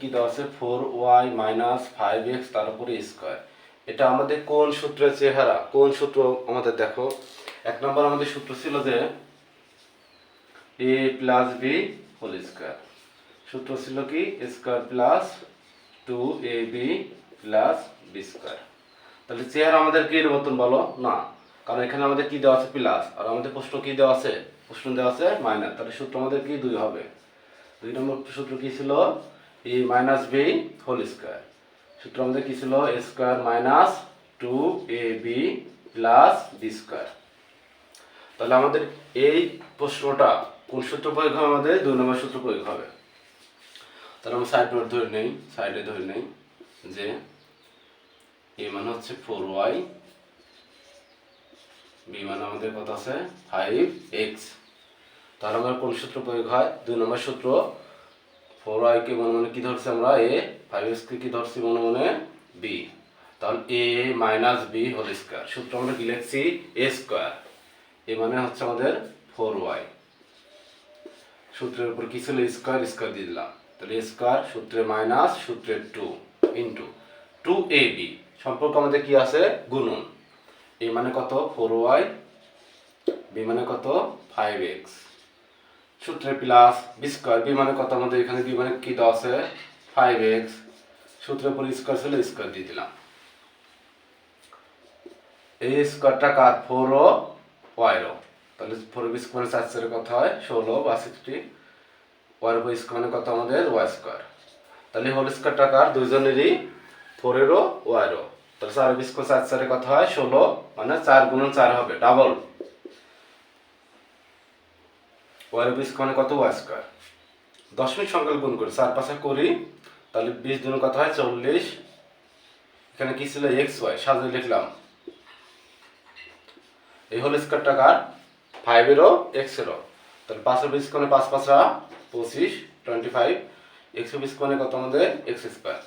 কি দেওয়া আছে? Four Y minus five X তার উপরে স্কোয়ার এটা আমাদের কোন সূত্রের চেহারা? কোন সূত্র আমাদের দেখো? এক নম্বর আমাদের সূত্র ছিল যে A plus B whole square সূত্র ছিল কি? Square plus two A B plus B square তাহলে চেহারা আমাদের কি এর মতন বলো? না। কারণ এখানে আমাদের কি দেওয়া আছে? প্লাস আর আমাদের প্রশ্ন কি দেওয়া আছে? প্রশ্ন দেওয়া আছে মাইনাস তাহলে সূত্র আমাদের কি? দুই হবে। দুই নম্বর সূত্র কি ছিল? E minus B whole square সূত্র আমাদের কি ছিল? A square minus two A B plus B square তাহলে আমাদের এই প্রশ্নটা কোন সূত্র প্রয়োগ হবে আমাদের? দুই নম্বর সূত্র প্রয়োগ হবে। তাহলে আমরা সাইড নোট ধরে নেই সাইডে ধরে নেই যে এ মানে হচ্ছে ফোর ওয়াই বি মানে আমাদের কত আছে? ফাইভ এক্স তাহলে আমরা কোন সূত্র প্রয়োগ হয়? দুই নম্বর সূত্র ফোর ওয়াইকে মনে মনে কি ধরছি আমরা? এ ফাইভ এক্সকে কি ধরছি মনে মনে? বি তাহলে A minus B whole square সূত্র আমরা কি লিখছি? এ স্কোয়ার এ মানে হচ্ছে আমাদের ফোর ওয়াই সূত্রের উপর কি ছিল? স্কোয়ার স্কোয়ার দিয়ে দিলাম। তাহলে স্কোয়ার সূত্রে মাইনাস সূত্রের two into two A B সম্পর্ক আমাদের কি আছে? গুণন। এ মানে কত? ফোর ওয়াই বি মানে কত? ফাইভ এক্স সূত্রে প্লাস বি স্কোয়ার বি মানে কত আমাদের এখানে বি মানে কি দেওয়া আছে? ফাইভ এক্স সূত্রের উপর স্কোয়ার ছিল স্কোয়ার দিয়ে দিলাম। এই স্কোয়ারটা কার? ফোর ও ওয়াইরো তাহলে ফোর বি স্কোয়ার চার চারের কথা হয়? ষোলো বা সিক্সটি ওয়ার উপর স্কোয়ার মানে কত আমাদের? ওয়াই স্কোয়ার তাহলে হোল স্কোয়ারটা কার? দুইজনেরই ফোরেরও ওয়াইরো তাহলে চার বি স্কোয়ার চার কথা হয়? ষোলো মানে চার গুণ চার হবে ডাবল ওয়াই বিশ মানে কত ওয়াই স্কোয়ার দশমিক সংখ্যা গুণ করি চার পাশে করি। তাহলে বিশ দিনের কথা হয়? চল্লিশ। এখানে কি ছিল? X, Y. সাজিয়ে লিখলাম। এই হল স্কোয়ার টাকার ফাইভেরও এক্সেরও তাহলে পাঁচশো বিশ কোণে পাঁচ পাঁচরা পঁচিশ টোয়েন্টি ফাইভ একশো বিশ কোণে কত আমাদের? X square.